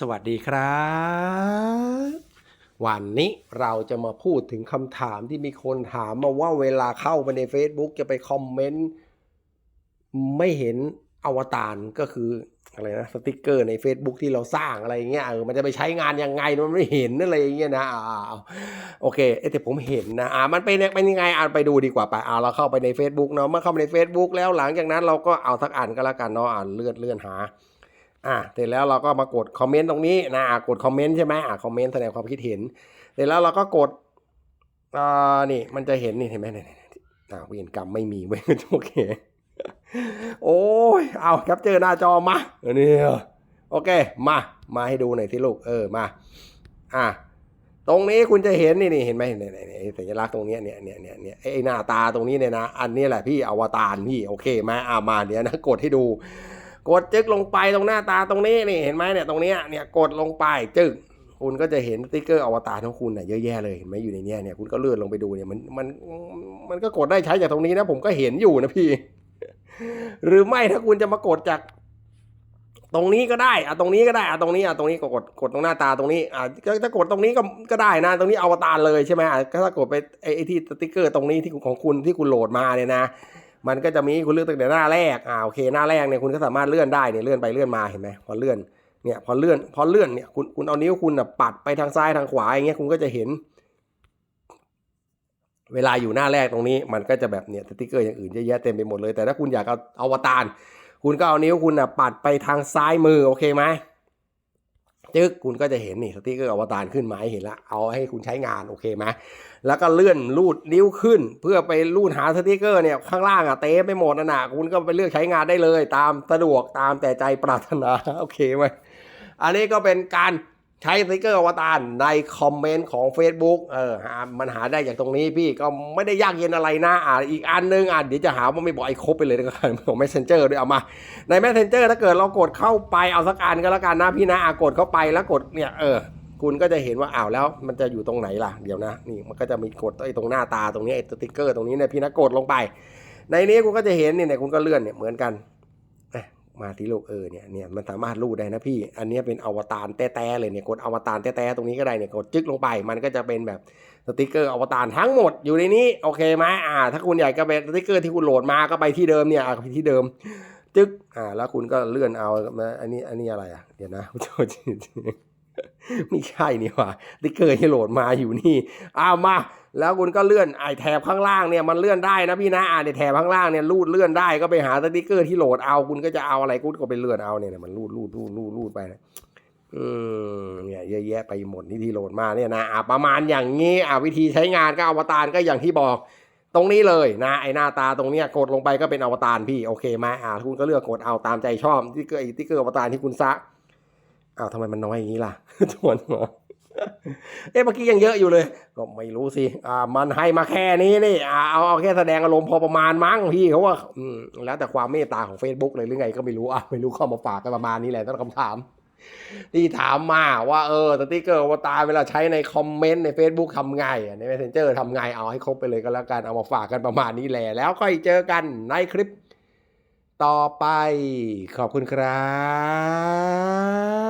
สวัสดีครับ วันนี้เราจะมาพูดถึงคำถามที่มีคนถามมาว่าเวลาเข้าไปใน Facebook จะไปคอมเมนต์ไม่เห็นอวตารก็คืออะไรนะสติกเกอร์ใน Facebook ที่เราสร้างอะไรเงี้ยเออมันจะไปใช้งานยังไงมันไม่เห็นอะไรเงี้ยนะอ่าโอเคเอ้ยแต่ผมเห็นนะอ่ามันเป็นเป็นยังไงอ่านไปดูดีกว่าไปอ่าเราเข้าไปใน Facebook เนาะเมื่อเข้าไปใน Facebook แล้วหลังจากนั้นเราก็เอาทักอ่านก็แล้วกันเนาะอ่านเลื่อนเลื่อนหา อะเสร็จแล้วเราก็มากดคอมเมนต์ตรงนี้นะอะกดคอมเมนต์ใช่ไหมอะคอมเมนต์แสดงความคิดเห็น เสร็จแล้วเราก็กดอ่านี่มันจะเห็นนี่เห็นไหมเนี่ยเนี่ยเนี่ยอ่าเวรกรรมไม่มีเว้ยโอเคโอ้ยเอาครับเจอหน้าจอมาอันนี้โอเค มา มาให้ดูหน่อยสิลูก เออ มา อะ ตรงนี้คุณจะเห็นนี่นี่เห็นไหมเนี่ยเนี่ยเนี่ยสัญลักษณ์ตรงนี้เนี่ยเนี่ยเนี่ยเนี่ยไอ้หน้าตาตรงนี้เนี่ยนะ อันนี้แหละพี่อวตารพี่ โอเคไหมอ่ามาเดี๋ยวนะ กดให้ดู กดจึกลงไปตรงหน้าตาตรงนี้นี่เห็นไหมเนี่ยตรงเนี้ยเนี่ยกดลงไปจึกคุณก็จะเห็นสติ๊กเกอร์อวตารของคุณน่ะเยอะแยะเลยเห็นไหมอยู่ในเนี้ยเนี่ยคุณก็เลื่อนลงไปดูเนี่ยมันมันมันก็กดได้ใช้จากตรงนี้นะ ผมก็เห็นอยู่นะพี่ หรือไม่ถ้าคุณจะมากดจากตรงนี้ก็ได้อะตรงนี้ก็ได้อะตรงนี้อะตรงนี้ก็กดกดตรงหน้าตาตรงนี้อะถ้ากดตรงนี้ก็ก็ได้นะ ตรงนี้อวตารเลยใช่ไหมอะก็ถ้ากดไปไอไอ้ที่สติ๊กเกอร์ตรงนี้ที่ของคุณที่คุณโหลดมาเนี่ยนะ มันก็จะมีคุณเลือกตั้งแต่หน้าแรกอ่าโอเคหน้าแรกเนี่ยคุณก็สามารถเลื่อนได้เนี่ยเลื่อนไปเลื่อนมาเห็นไหมพอเลื่อนเนี่ยพอเลื่อนพอเลื่อนเนี่ยคุณคุณเอานิ้วคุณน่ะปัดไปทางซ้ายทางขวาอย่างเงี้ยคุณก็จะเห็น เวลาอยู่หน้าแรกตรงนี้ มันก็จะแบบเนี่ยสติ๊กเกอร์อย่างอื่นเยอะแยะเต็มไปหมดเลยแต่ถ้าคุณอยากเอาอวตารคุณก็เอานิ้วคุณน่ะปัดไปทางซ้ายมือโอเคไหม จึ๊กคุณก็จะเห็นนี่สติ๊กเกอร์อวตารขึ้นมาให้เห็นละเอาให้คุณใช้งานโอเคไหมแล้วก็เลื่อนลูดนิ้วขึ้น เพื่อไปลูดหาสติ๊กเกอร์เนี่ยข้างล่างอะเต็มไปหมดนะนะคุณก็ไปเลือกใช้งานได้เลย ตามสะดวกตามแต่ใจปรารถนาโอเคไหมอันนี้ก็เป็นการ ใช้สติกเกอร์อวตารในคอมเมนต์ของ Facebook เออหามันหาได้จากตรงนี้พี่ก็ไม่ได้ยากเย็นอะไรนะอ่าอีกอันนึงอะเดี๋ยวจะหาว่าไม่บอกไอ้ครบไปเลยนะกันของ Messenger ด้วยเอามา ใน Messenger ถ้าเกิดเรากดเข้าไปเอาสักอันก็แล้วกันนะพี่นะอะกดเข้าไปแล้วกดเนี่ยเออคุณก็จะเห็นว่าอ้าวแล้วมันจะอยู่ตรงไหนล่ะเดี๋ยวนะนี่มันก็จะมีกดไอ้ตรงหน้าตาตรงนี้ไอ้สติ๊กเกอร์ตรงนี้เนี่ยพี่นะกดลงไป ในนี้คุณก็จะเห็นเนี่ยคุณก็เลื่อนเนี่ยเหมือนกัน มาที่โลกเออเนี่ยเนี่ยมันสามารถรูดได้นะพี่ อันนี้เป็นอวตารแต้ๆเลยเนี่ยกดอวตารแต้ๆตรงนี้ก็ได้เนี่ยกดจึ๊กลงไป มันก็จะเป็นแบบสติ๊กเกอร์อวตารทั้งหมดอยู่ในนี้โอเคไหมอ่า ถ้าคุณอยากจะเป็นสติ๊กเกอร์ที่คุณโหลดมาก็ไปที่เดิมเนี่ยไปที่เดิม จึ๊กอ่าแล้วคุณก็เลื่อนเอามาอันนี้อันนี้อะไรอะเดี๋ยวนะโทษ ไม่ใช่นี่ว่าติ๊กเกอร์ที่โหลดมาอยู่นี่เอาวมา แล้วคุณก็เลื่อนไอแถบข้างล่างเนี่ยมันเลื่อนได้นะพี่นะอ่าในแถบข้างล่างเนี่ยรูดเลื่อนได้ก็ไปหาสติ๊กเกอร์ที่โหลดเอาคุณก็จะเอาอะไรคุณก็ไปเลื่อนเอาเนี่ยมันรูดรูดรูดรูดรูดไปนะอืมเนี่ยเยอะแยะไปหมดที่ที่โหลดมาเนี่ยนะอ่าประมาณอย่างนี้อ่าวิธีใช้งานก็อวตารก็อย่างที่บอกตรงนี้เลยนะไอหน้าตาตรงเนี้ยกดลงไปก็เป็นอวตารพี่โอเคไหมอ่าคุณก็เลือกกดเอาตามใจชอบที่เกอร์ไอที่เกอร์อวตารที่คุณซะ อ้าวทำไมมันน้อยอย่างนี้ล่ะทวนหัวเอ๊ะเมื่อกี้ยังเยอะอยู่เลย ก็ไม่รู้สิ อ่า มันให้มาแค่นี้นี่ อ่าเอาเอาแค่แสดงอารมณ์พอประมาณมั้งพี่เขาว่า อืม แล้วแต่ความเมตตาของ Facebook เลยหรือไงก็ไม่รู้ อะ ไม่รู้เข้ามาฝากกันประมาณนี้แหละตั้งคำถาม ที่ถามมาว่าเออสติกเกอร์วตารเวลาใช้ในคอมเมนต์ใน Facebook ทำไง ใน Messenger ทำไง เอาให้ครบไปเลยก็แล้วกัน เอามาฝากกันประมาณนี้แหละ แล้วค่อยเจอกันในคลิป ต่อไป ขอบคุณครับ